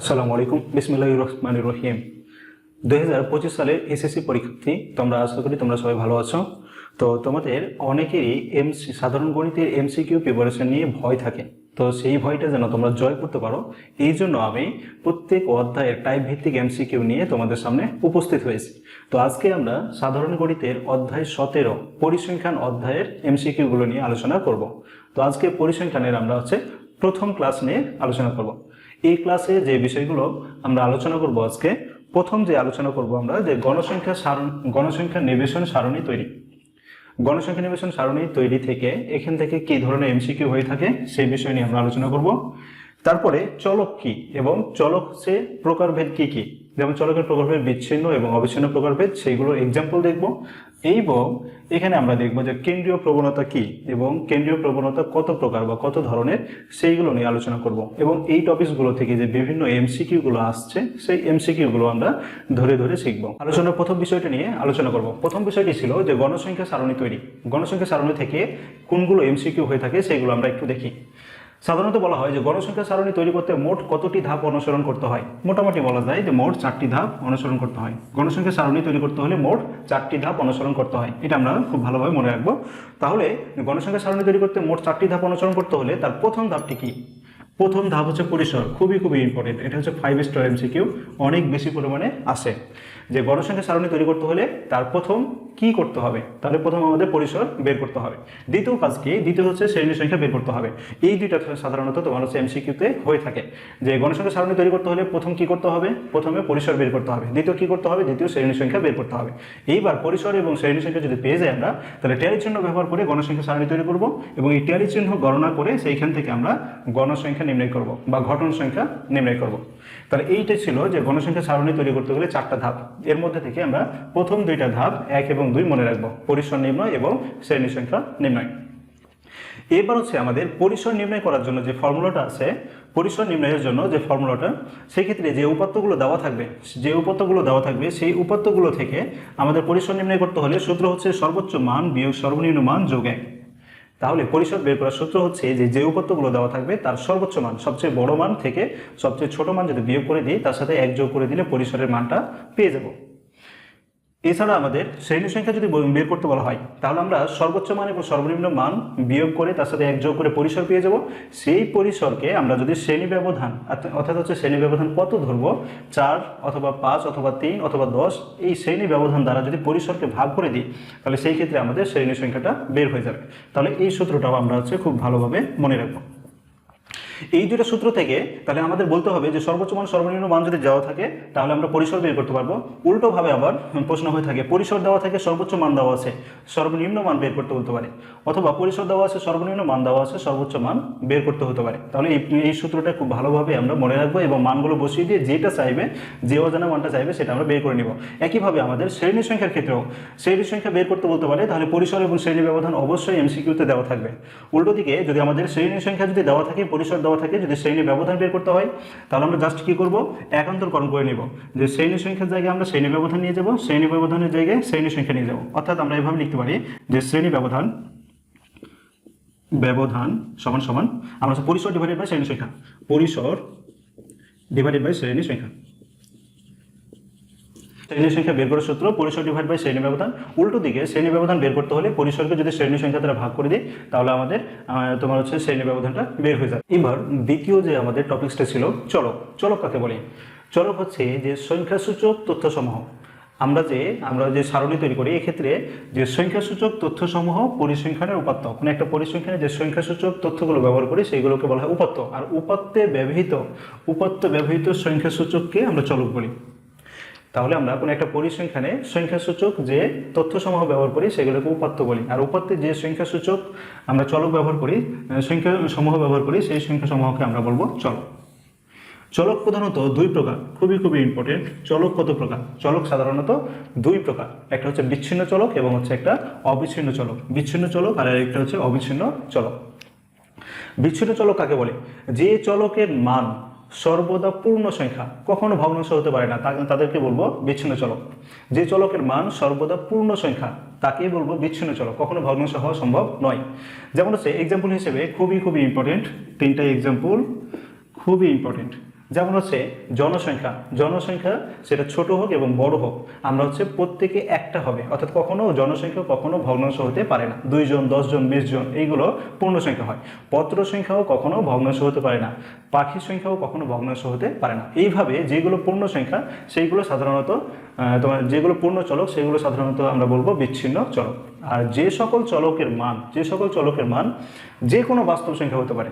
আসসালামু আলাইকুম। বিসমিল্লাহ রহমান রহিম। দুই হাজার পঁচিশ সালের এসএসসি পরীক্ষার্থী তোমরা, আশা করি তোমরা সবাই ভালো আছো। তো তোমাদের অনেকেরই এমসি, সাধারণ গণিতের এমসিকিউ প্রিপারেশন নিয়ে ভয় থাকে। তো সেই ভয়টা যেন তোমরা জয় করতে পারো, এই জন্য আমি প্রত্যেক অধ্যায়ের টাইপ ভিত্তিক এমসিকিউ নিয়ে তোমাদের সামনে উপস্থিত হয়েছি। তো আজকে আমরা সাধারণ গণিতের অধ্যায় সতেরো, পরিসংখ্যান অধ্যায়ের এমসিকিউগুলো নিয়ে আলোচনা করব। তো আজকে পরিসংখ্যানের আমরা হচ্ছে প্রথম ক্লাস নিয়ে আলোচনা করব। এই ক্লাসে যে বিষয়গুলো আমরা আলোচনা করব আজকে, প্রথম যে আলোচনা করব আমরা, যে গণসংখ্যা সারণ, গণসংখ্যা নিবেশন সারণী তৈরি। গণসংখ্যা নিবেশন সারণী তৈরি থেকে এখান থেকে কি ধরনের এমসিকিউ হয়ে থাকে সেই বিষয় নিয়ে আমরা আলোচনা করব। তারপরে চলক কি এবং চলক সে প্রকারভেদ কি কি? যেমন চলকের প্রকারভেদ বিচ্ছিন্ন এবং অবিচ্ছিন্ন প্রকারভেদ সেইগুলোর এক্সাম্পল দেখব। এবং এখানে আমরা দেখব যে কেন্দ্রীয় প্রবণতা কি এবং কেন্দ্রীয় প্রবণতা কত প্রকার বা কত ধরনের সেইগুলো নিয়ে আলোচনা করব। এবং এই টপিকসগুলো থেকে যে বিভিন্ন এমসিকিউগুলো আসছে, সেই এমসিকিউগুলো আমরা ধরে ধরে শিখব। আলোচনার প্রথম বিষয়টা নিয়ে আলোচনা করব। প্রথম বিষয়টি ছিল যে গণসংখ্যা সারণী তৈরি। গণসংখ্যা সারণী থেকে কোনগুলো এমসিকিউ হয়ে থাকে সেগুলো আমরা একটু দেখি। সাধারণত বলা হয় যে গণসংখ্যা সারণী তৈরি করতে মোট কতটি ধাপ অনুসরণ করতে হয়? মোটামুটি বলা যায় যে মোট চারটি ধাপ অনুসরণ করতে হয়। গণসংখ্যা সারণী তৈরি করতে হলে মোট চারটি ধাপ অনুসরণ করতে হয়। এটা আমরা খুব ভালোভাবে মনে রাখব। তাহলে গণসংখ্যা সারণী তৈরি করতে মোট চারটি ধাপ অনুসরণ করতে হলে তার প্রথম ধাপটি কি? প্রথম ধাপ হচ্ছে পরিসর। খুবই খুবই ইম্পর্টেন্ট এটা হচ্ছে ফাইভ স্টার এমসিকিউ অনেক বেশি পরিমাণে আসে যে গণসংখ্যা সারণী তৈরি করতে হলে তার প্রথম কি করতে হবে? তাহলে প্রথম আমাদের পরিসর বের করতে হবে। দ্বিতীয় কাজ কি? দ্বিতীয় হচ্ছে শ্রেণি সংখ্যা বের করতে হবে। এই দুইটা সাধারণত তোমার হচ্ছে এমসিকিউতে হয়ে থাকে। যে গণসংখ্যা সারণী তৈরি করতে হলে প্রথম কি করতে হবে? প্রথমে পরিসর বের করতে হবে। দ্বিতীয় কি করতে হবে? দ্বিতীয় শ্রেণি সংখ্যা বের করতে হবে। এইবার পরিসর এবং শ্রেণি সংখ্যা যদি পেয়ে যাই আমরা, তাহলে ট্যালি চিহ্ন ব্যবহার করে গণসংখ্যা সারণী তৈরি করব এবং এই ট্যালি চিহ্ন গণনা করে সেইখান থেকে আমরা গণসংখ্যা নির্ণয় করব বা ঘটন সংখ্যা নির্ণয় করব। তাহলে এইটা ছিল যে গণসংখ্যা সারণী তৈরি করতে গেলে চারটা ধাপ। এর মধ্যে থেকে আমরা প্রথম দুইটা ধাপ এক এবং দুই মনে রাখব। পরিসর নির্ণয় এবং শ্রেণি সংখ্যা নির্ণয়। এবার হচ্ছে আমাদের পরিসর নির্ণয় করার জন্য যে ফর্মুলাটা আছে, পরিসর নির্ণয়ের জন্য যে ফর্মুলাটা, সেক্ষেত্রে যে উপাত্তগুলো দেওয়া থাকবে, যে উপাত্তগুলো দেওয়া থাকবে, সেই উপাত্তগুলো থেকে আমাদের পরিসর নির্ণয় করতে হলে সূত্র হচ্ছে সর্বোচ্চ মান বিয়োগ সর্বনিম্ন মান যোগ এক। তাহলে পরিষদ বের করার সূত্র হচ্ছে যে যে উপাত্তগুলো দেওয়া থাকবে, তার সর্বোচ্চ মান, সবচেয়ে বড় মান থেকে সবচেয়ে ছোট মান যদি বিয়োগ করে দিই, তার সাথে এক যোগ করে দিলে পরিসরের মানটা পেয়ে যাব। এছাড়া আমাদের শ্রেণি সংখ্যা যদি বের করতে বলা হয়, তাহলে আমরা সর্বোচ্চ মান এবং সর্বনিম্ন মান বিয়োগ করে তার সাথে এক যোগ করে পরিসর পেয়ে যাব। সেই পরিসরকে আমরা যদি শ্রেণি ব্যবধান, অর্থাৎ হচ্ছে শ্রেণি ব্যবধান কত ধরবো? চার অথবা পাঁচ অথবা তিন অথবা দশ, এই শ্রেণি ব্যবধান দ্বারা যদি পরিসরকে ভাগ করে দিই, তাহলে সেই ক্ষেত্রে আমাদের শ্রেণি সংখ্যাটা বের হয়ে যাবে। তাহলে এই সূত্রটাও আমরা হচ্ছে খুব ভালোভাবে মনে রাখব। এই দুটো সূত্র থেকে তাহলে আমাদের বলতে হবে যে সর্বোচ্চ মান, সর্বনিম্ন মান যদি দেওয়া থাকে, তাহলে আমরা পরিসর বের করতে পারব। উল্টোভাবে আবার প্রশ্ন হয়ে থাকে, পরিসর দেওয়া থাকে, সর্বোচ্চ মান দেওয়া আছে, সর্বনিম্ন মান বের করতে বলতে পারে। অথবা পরিসর দেওয়া আছে, সর্বনিম্ন মান দেওয়া আছে, সর্বোচ্চ মান বের করতে হতে পারে। তাহলে এই এই সূত্রটা খুব ভালোভাবে আমরা মনে রাখব এবং মানগুলো বসিয়ে দিয়ে যেটা চাইবে, যে অজানা মানটা চাইবে, সেটা আমরা বের করে নিব। একইভাবে আমাদের শ্রেণি সংখ্যার ক্ষেত্রেও শ্রেণি সংখ্যা বের করতে বলতে পারে, তাহলে পরিসর এবং শ্রেণি ব্যবধান অবশ্যই এমসিকিউতে দেওয়া থাকবে। উল্টো দিকে যদি আমাদের শ্রেণি সংখ্যা যদি দেওয়া থাকে, পরিসর দেওয়া থাকে যদি শ্রেণির ব্যবধান বের করতে হয়, তাহলে আমরা জাস্ট কি করব? একান্তরকরণ করে নিব। যে শ্রেণি সংখ্যার জায়গায় আমরা শ্রেণি ব্যবধান নিয়ে যাব, শ্রেণি ব্যবধানের জায়গায় শ্রেণি সংখ্যা নিয়ে যাব। অর্থাৎ আমরা এভাবে লিখতে পারি যে শ্রেণি ব্যবধান ব্যবধান সমান সমান, আমরা পরিসর ডিভাইডেড বাই শ্রেণি সংখ্যা। পরিসর ডিভাইডেড বাই শ্রেণি সংখ্যা। শ্রেণি সংখ্যা বের করার সূত্র, পরিসর ডিভাইড বাই শ্রেণি ব্যবধান। উল্টো দিকে শ্রেণি ব্যবধান বের করতে হলে পরিসরকে যদি শ্রেণি সংখ্যা দ্বারা ভাগ করে দিই, তাহলে আমাদের তোমার হচ্ছে শ্রেণি ব্যবধানটা বের হয়ে যায়। এবার দ্বিতীয় যে আমাদের টপিকসটা ছিল, চলক। চলক কাকে বলি? চলক হচ্ছে যে সংখ্যাসূচক তথ্যসমূহ। আমরা যে আমরা যে সারণী তৈরি করি, এক্ষেত্রে যে সংখ্যাসূচক তথ্যসমূহ পরিসংখ্যানের উপাত্ত। কোনো একটা পরিসংখ্যানে যে সংখ্যাসূচক তথ্যগুলো ব্যবহার করি, সেইগুলোকে বলা হয় উপাত্ত। আর উপাত্তে ব্যবহৃত, উপাত্ত ব্যবহৃত সংখ্যাসূচককে আমরা চলক বলি। তাহলে আমরা কোনো একটা পরিসংখ্যানে সংখ্যাসূচক যে তথ্যসমূহ ব্যবহার করি সেগুলোকে উপাত্ত বলি। আর উপাত্তে যে সংখ্যাসূচক আমরা চলক ব্যবহার করি আহ, সংখ্যা সমূহ ব্যবহার করি সেই সংখ্যা সমূহকে আমরা বলব চলক। চলক প্রধানত দুই প্রকার খুবই খুবই ইম্পর্টেন্ট চলক কত প্রকার? চলক সাধারণত দুই প্রকার। একটা হচ্ছে বিচ্ছিন্ন চলক এবং হচ্ছে একটা অবিচ্ছিন্ন চলক। বিচ্ছিন্ন চলক আর একটা হচ্ছে অবিচ্ছিন্ন চলক। বিচ্ছিন্ন চলক কাকে বলে? যে চলকের মান সর্বদা পূর্ণ সংখ্যা। কখনো ভগ্নাংশ হতে পারে না। তাদেরকে বলব বিচ্ছিন্ন চলক। যে চলকের মান সর্বদা পূর্ণ সংখ্যা তাকে বলব বিচ্ছিন্ন চলক। কখনো ভগ্নাংশ হওয়া সম্ভব নয়। যেমন হচ্ছে এক্সাম্পল হিসেবে খুবই খুবই ইম্পর্টেন্ট তিনটা এক্সাম্পল খুবই ইম্পর্টেন্ট যেমন হচ্ছে জনসংখ্যা। জনসংখ্যা সেটা ছোট হোক এবং বড় হোক, আমরা হচ্ছে প্রত্যেকে একটা হবে। অর্থাৎ কখনো জনসংখ্যা, কখনো ভগ্নাংশ হতে পারে না। দুইজন দশজন বিশ জন, এইগুলো পূর্ণ সংখ্যা হয়। পত্র সংখ্যাও কখনো ভগ্নাংশ হতে পারে না। পাখির সংখ্যাও কখনো ভগ্নাংশ হতে পারে না। এইভাবে যেগুলো পূর্ণ সংখ্যা সেইগুলো সাধারণত তোমার যেগুলো পূর্ণ চলক, সেগুলো সাধারণত আমরা বলব বিচ্ছিন্ন চলক। আর যে সকল চলকের মান, যে সকল চলকের মান, যে কোনো বাস্তব সংখ্যা হতে পারে।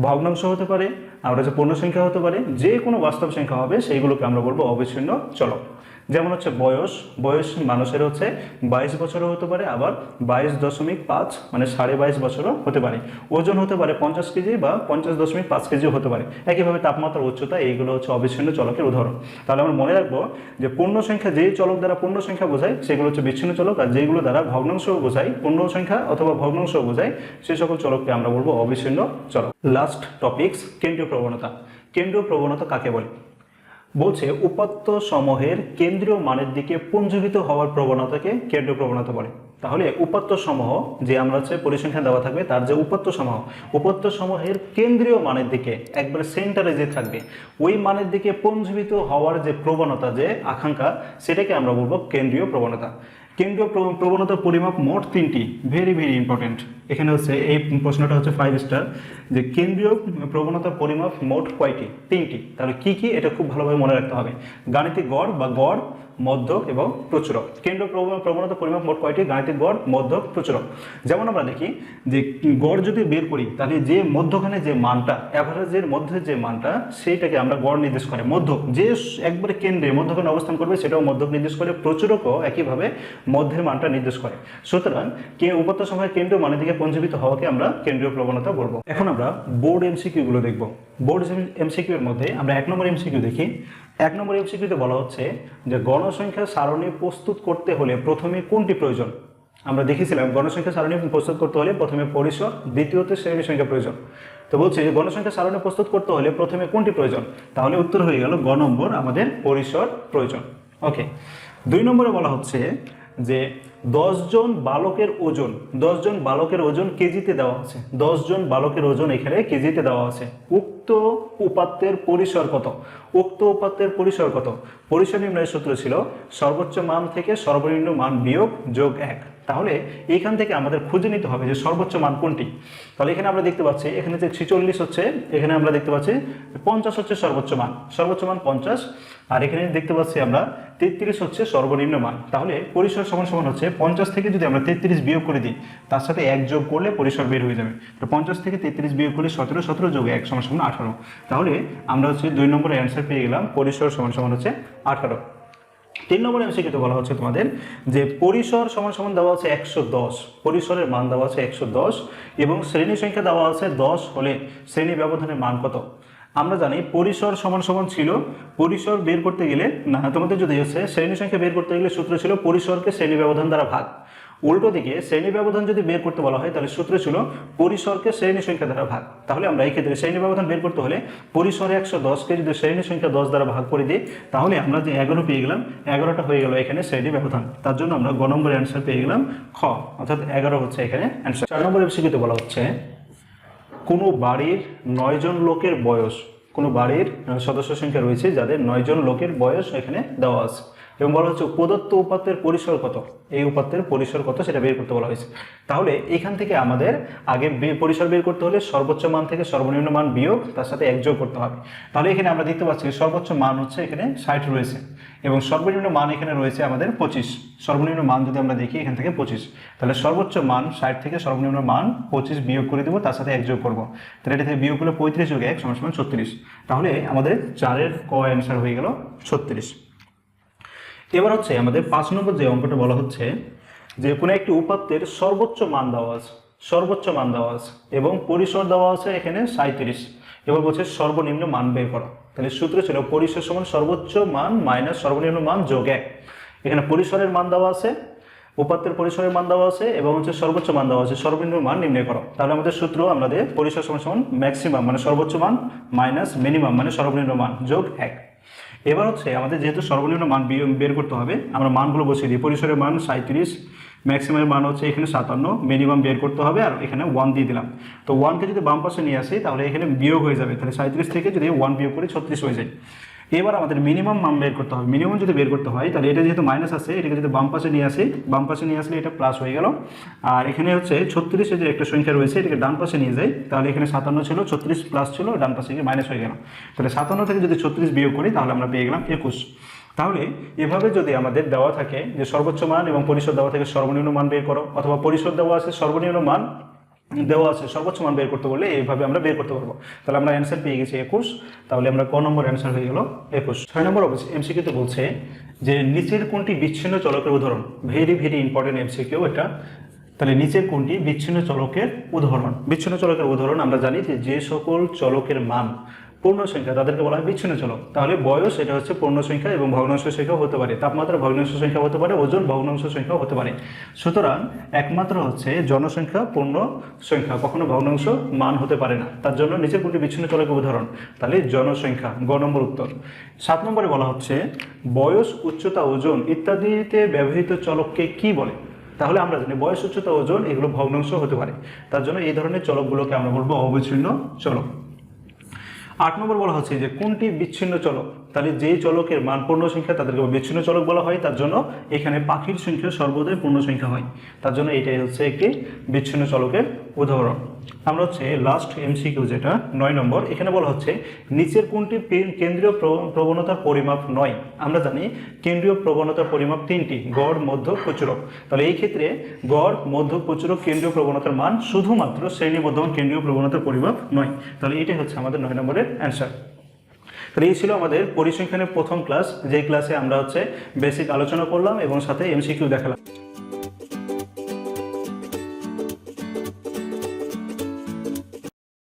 ভগ্নাংশ হতে পারে, আমরা যে পূর্ণ সংখ্যা হতে পারে, যে কোনো বাস্তব সংখ্যা হবে, সেইগুলোকে আমরা বলব অবিচ্ছিন্ন চলক। যেমন হচ্ছে বয়স বয়স মানুষের হচ্ছে বাইশ বছরও হতে পারে, আবার বাইশ দশমিক পাঁচ মানে সাড়ে বাইশ বছরও হতে পারে। ওজন হতে পারে পঞ্চাশ কেজি বা পঞ্চাশ দশমিক পাঁচ কেজিও হতে পারে। একইভাবে তাপমাত্রা, উচ্চতা, এইগুলো হচ্ছে অবিচ্ছিন্ন চলকের উদাহরণ। তাহলে আমরা মনে রাখব যে পূর্ণ সংখ্যা যেই চলক দ্বারা পূর্ণ সংখ্যা বোঝায়, সেগুলো হচ্ছে বিচ্ছিন্ন চলক, আর যেগুলো দ্বারা ভগ্নাংশ বোঝায়, পূর্ণ সংখ্যা অথবা ভগ্নাংশ বোঝায় সেই সকল চলককে আমরা বলব অবিচ্ছিন্ন চলক। লাস্ট টপিকস কেন্দ্রীয় প্রবণতা। কেন্দ্রীয় প্রবণতা কাকে বলে? বলছে, উপাত্ত সমূহের কেন্দ্রীয় মানের দিকে পুঞ্জীভূত হওয়ার প্রবণতাকে কেন্দ্রীয় প্রবণতা বলে। তাহলে উপাত্ত সমূহ যে আমরা হচ্ছে পরিসংখ্যান দেওয়া থাকবে, তার যে উপাত্ত সমূহ, উপাত্ত সমূহের কেন্দ্রীয় মানের দিকে একবারে সেন্টারে যে থাকবে, ওই মানের দিকে পুঞ্জীভূত হওয়ার যে প্রবণতা, যে আকাঙ্ক্ষা, সেটাকে আমরা বলব কেন্দ্রীয় প্রবণতা। কেন্দ্রীয় প্র- প্রবণতার পরিমাপ মোট তিনটি ভেরি ভেরি ইম্পর্টেন্ট এখানে হচ্ছে এই প্রশ্নটা হচ্ছে ফাইভ স্টার যে কেন্দ্রীয় প্রবণতার পরিমাপ মোট কয়টি? তিনটি। তাহলে কি কি? এটা খুব ভালোভাবে মনে রাখতে হবে। গাণিতিক গড় বা গড়, মধ্যক এবং প্রচুরক। কেন্দ্র প্রবণতা পরিমাপ মোট কয়টি? গাণিতিক গড়, মধ্যক, প্রচুরক। যেমন আমরা দেখি যে গড় যদি বের করি, তাহলে যে মধ্যখানে যে মানটা অ্যাভারেজের মধ্যে যে মানটা, সেইটাকে আমরা গড় নির্দেশ করে। মধ্যক, যে একবারে কেন্দ্রে মধ্যখানে অবস্থান করবে, সেটাও মধ্যক নির্দেশ করে, প্রচুরকও একইভাবে মধ্যের মানটা নির্দেশ করে। সুতরাং কে উপাত্ত সময়ের কেন্দ্রীয় মানের দিকে পঞ্জীবিত হওয়াকে আমরা কেন্দ্রীয় প্রবণতা বলব। এখন আমরা বোর্ড এমসিকিউ গুলো দেখব। বোর্ড এমসিকিউ এর মধ্যে আমরা এক নম্বর এমসিকিউ দেখি। এক নম্বর এমসিকিউতে বলা হচ্ছে যে গণসংখ্যা সারণী প্রস্তুত করতে হলে প্রথমে কোনটি প্রয়োজন? আমরা দেখেছিলাম গণসংখ্যা সারণী প্রস্তুত করতে হলে প্রথমে পরিসর, দ্বিতীয়ত শ্রেণি সংখ্যা প্রয়োজন। তো বলছে যে গণসংখ্যা সারণী প্রস্তুত করতে হলে প্রথমে কোনটি প্রয়োজন? তাহলে উত্তর হয়ে গেল গ নম্বর আমাদের পরিসর প্রয়োজন। ওকে। দুই নম্বরে বলা হচ্ছে যে দশজন বালকের ওজন, দশজন বালকের ওজন কেজিতে দেওয়া আছে। দশজন বালকের ওজন এখানে কেজিতে দেওয়া আছে। উক্ত উপাত্তের পরিসর কত? উক্ত উপাত্তের পরিসর কত? পরিসর নির্ণয়ের সূত্র ছিল সর্বোচ্চ মান থেকে সর্বনিম্ন মান বিয়োগ যোগ এক। তাহলে এখান থেকে আমাদের খুঁজে নিতে হবে যে সর্বোচ্চ মান কোনটি। তাহলে এখানে আমরা দেখতে পাচ্ছি, এখানে যে ছিচল্লিশ হচ্ছে, এখানে আমরা দেখতে পাচ্ছি পঞ্চাশ হচ্ছে সর্বোচ্চ মান। সর্বোচ্চ মান পঞ্চাশ। আর এখানে দেখতে পাচ্ছি আমরা তেত্রিশ হচ্ছে সর্বনিম্ন মান। তাহলে পরিসর সমান সমান হচ্ছে পঞ্চাশ থেকে যদি আমরা তেত্রিশ বিয়োগ করে দিই, তার সাথে এক যোগ করলে পরিসর বের হয়ে যাবে। তো পঞ্চাশ থেকে তেত্রিশ বিয়োগ করলে সতেরো সতেরো যোগ এক সমান সমান আঠারো। তাহলে আমরা হচ্ছে দুই নম্বরের অ্যান্সার পেয়ে গেলাম, পরিসর সমান সমান হচ্ছে আঠারো। তিন নম্বর এমসিকিউতে বলা হচ্ছে তোমাদের যে পরিসর সমান সমান দেওয়া আছে একশো দশ। পরিসরের মান দেওয়া আছে একশো দশ এবং শ্রেণি সংখ্যা দেওয়া আছে দশ হলে শ্রেণি ব্যবধানের মান কত? আমরা জানি পরিসর সমান সমান ছিল। পরিসর বের করতে গেলে, না, তোমাদের যদি হচ্ছে, শ্রেণি সংখ্যা বের করতে গেলে সূত্র ছিল পরিসরকে শ্রেণি ব্যবধান দ্বারা ভাগ। উল্টো দিকে শ্রেণি ব্যবধান যদি বের করতে বলা হয়, তাহলে সূত্র ছিল পরিসরকে শ্রেণি সংখ্যা দ্বারা ভাগ। তাহলে আমরা এই ক্ষেত্রে শ্রেণি ব্যবধান বের করতে হলে পরিসরে একশো দশকে যদি শ্রেণি সংখ্যা দশ দ্বারা ভাগ করে দিই, তাহলে আমরা যে এগারো পেয়ে গেলাম, এগারোটা হয়ে গেল এখানে শ্রেণি ব্যবধান। তার জন্য আমরা গ নম্বরের অ্যান্সার পেয়ে গেলাম খ, অর্থাৎ এগারো হচ্ছে এখানে অ্যান্সার চার নম্বর এমসিকিউতে বলা হচ্ছে কোনো বাড়ির নয়জন লোকের বয়স, কোনো বাড়ির সদস্য সংখ্যা রয়েছে যাদের নয়জন লোকের বয়স এখানে দেওয়া আছে। এবং বলা হচ্ছে প্রদত্ত উপাত্তের পরিসর কত? এই উপাত্তের পরিসর কত সেটা বের করতে বলা হয়েছে। তাহলে এখান থেকে আমাদের আগে পরিসর বের করতে হলে সর্বোচ্চ মান থেকে সর্বনিম্ন মান বিয়োগ, তার সাথে একযোগ করতে হবে। তাহলে এখানে আমরা দেখতে পাচ্ছি সর্বোচ্চ মান হচ্ছে এখানে ষাট রয়েছে এবং সর্বনিম্ন মান এখানে রয়েছে আমাদের পঁচিশ। সর্বনিম্ন মান যদি আমরা দেখি এখান থেকে পঁচিশ, তাহলে সর্বোচ্চ মান ষাট থেকে সর্বনিম্ন মান পঁচিশ বিয়োগ করে দেবো, তার সাথে একযোগ করব। তাহলে এটা থেকে বিয়োগ করলে পঁয়ত্রিশ যোগ এক সমান সমান ছত্রিশ। তাহলে আমাদের চারের ক অ্যান্সার হয়ে গেল ছত্রিশ। এবার হচ্ছে আমাদের পাঁচ নম্বর যে অঙ্কটা বলা হচ্ছে যে কোনো একটি উপাত্তের সর্বোচ্চ মান দেওয়া আছে, সর্বোচ্চ মান দেওয়া আছে এবং পরিসর দেওয়া আছে এখানে সাঁত্রিশ এবার বলছে সর্বনিম্ন মান বের করো। তাহলে সূত্র ছিল পরিসর সমান সর্বোচ্চ মান মাইনাস সর্বনিম্ন মান যোগ এক। এখানে পরিসরের মান দেওয়া আছে, উপাত্তের পরিসরের মান দেওয়া আছে এবং হচ্ছে সর্বোচ্চ মান দেওয়া আছে। সর্বনিম্ন মান নির্ণয় করো। তাহলে আমাদের সূত্র আমাদের পরিসর সমান সমান ম্যাক্সিমাম মানে সর্বোচ্চ মান মাইনাস মিনিমাম মানে সর্বনিম্ন মান যোগ এক। এবার হচ্ছে আমাদের যেহেতু সর্বনিম্ন মান বের করতে হবে, আমরা মানগুলো বসিয়ে দিই। পরিসরের মান সাঁত্রিশ ম্যাক্সিমামের মান হচ্ছে এখানে সাতান্ন, মিনিমাম বের করতে হবে আর এখানে ওয়ান দিয়ে দিলাম। তো ওয়ানকে যদি বাম পাশে নিয়ে আসি, তাহলে এখানে বিয়োগ হয়ে যাবে। তাহলে সাঁত্রিশ থেকে যদি ওয়ান বিয়োগ করে, ছত্রিশ হয়ে যায়। এবার আমাদের মিনিমাম মান বের করতে হবে। মিনিমাম যদি বের করতে হয়, তাহলে এটা যেহেতু মাইনাস আছে, এটাকে যদি বাম পাশে নিয়ে আসি, বাম পাশে নিয়ে আসলে এটা প্লাস হয়ে গেল। আর এখানে হচ্ছে ছত্রিশে যে একটা সংখ্যা রয়েছে, এটাকে ডান পাশে নিয়ে যাই, তাহলে এখানে সাতান্ন ছিল, ছত্রিশ প্লাস ছিল, ডান পাশে গিয়ে মাইনাস হয়ে গেল। তাহলে সাতান্ন থেকে যদি ছত্রিশ বিয়োগ করি, তাহলে আমরা পেয়ে গেলাম একুশ। তাহলে এভাবে যদি আমাদের দেওয়া থাকে যে সর্বোচ্চ মান এবং পরিশোধ দেওয়া থেকে, সর্বনিম্ন মান বের করো, অথবা পরিশোধ দেওয়া আছে, সর্বনিম্ন মান দেওয়া আছে, সর্বোচ্চ মান বের করতে বললে এইভাবে আমরা বের করতে পারব। তাহলে আমরা অ্যান্সার পেয়ে গেছি একুশ, তাহলে আমরা ক নম্বর অ্যান্সার হয়ে গেল একুশ। ছয় নম্বর এমসিকিউতে বলছে যে নিচের কোনটি বিচ্ছিন্ন চলকের উদাহরণ? ভেরি ভেরি ইম্পর্টেন্ট এমসিকিউ এটা। তাহলে নিচের কোনটি বিচ্ছিন্ন চলকের উদাহরণ? বিচ্ছিন্ন চলকের উদাহরণ আমরা জানি যে যে সকল চলকের মান পূর্ণ সংখ্যা তাদেরকে বলা হয় বিচ্ছিন্ন চলক তাহলে বয়স এটা হচ্ছে পূর্ণ সংখ্যা এবং ভগ্নাংশ সংখ্যা হতে পারে। তাপমাত্রা ভগ্নাংশ সংখ্যা হতে পারে, ওজন ভগ্নাংশ সংখ্যা হতে পারে। সুতরাং একমাত্র হচ্ছে জনসংখ্যা পূর্ণ সংখ্যা কখনো ভগ্নাংশ মান হতে পারে না। তার জন্য নিচের কোনটি বিচ্ছিন্ন চলকের উদাহরণ? তাহলে জনসংখ্যা, গ নম্বর উত্তর। সাত নম্বরে বলা হচ্ছে, বয়স, উচ্চতা, ওজন ইত্যাদিতে ব্যবহৃত চলককে কি বলে? তাহলে আমরা জানি বয়স, উচ্চতা, ওজন এগুলো ভগ্নাংশ হতে পারে। তার জন্য এই ধরনের চলকগুলোকে আমরা বলব অবিচ্ছিন্ন চলক। আট নম্বর বলা হচ্ছে যে কোনটি বিচ্ছিন্ন চলক? তাহলে যেই চলকের মান পূর্ণ সংখ্যা তাদেরকে বিচ্ছিন্ন চলক বলা হয়, তার জন্য এখানে পাখির সংখ্যা সর্বদাই পূর্ণ সংখ্যা হয়। তার জন্য এটাই হচ্ছে একটি বিচ্ছিন্ন চলকের উদাহরণ। আমরা হচ্ছে লাস্ট এমসিকিউ যেটা, নয় নম্বর, এখানে বলা হচ্ছে নিচের কোনটি কেন্দ্রীয় প্রবণতার পরিমাপ নয়? আমরা জানি কেন্দ্রীয় প্রবণতার পরিমাপ তিনটি, গড়, মধ্য, প্রচুরক। তাহলে এই ক্ষেত্রে গড়, মধ্য, প্রচুরক কেন্দ্রীয় প্রবণতার মান শুধুমাত্র শ্রেণীবদ্ধ কেন্দ্রীয় প্রবণতার পরিমাপ নয়। তাহলে এটাই হচ্ছে আমাদের নয় নম্বরের অ্যান্সার তাহলে এই ছিল আমাদের পরিসংখ্যানের প্রথম ক্লাস যে ক্লাসে আমরা হচ্ছে বেসিক আলোচনা করলাম এবং সাথে এমসিকিউ দেখালাম।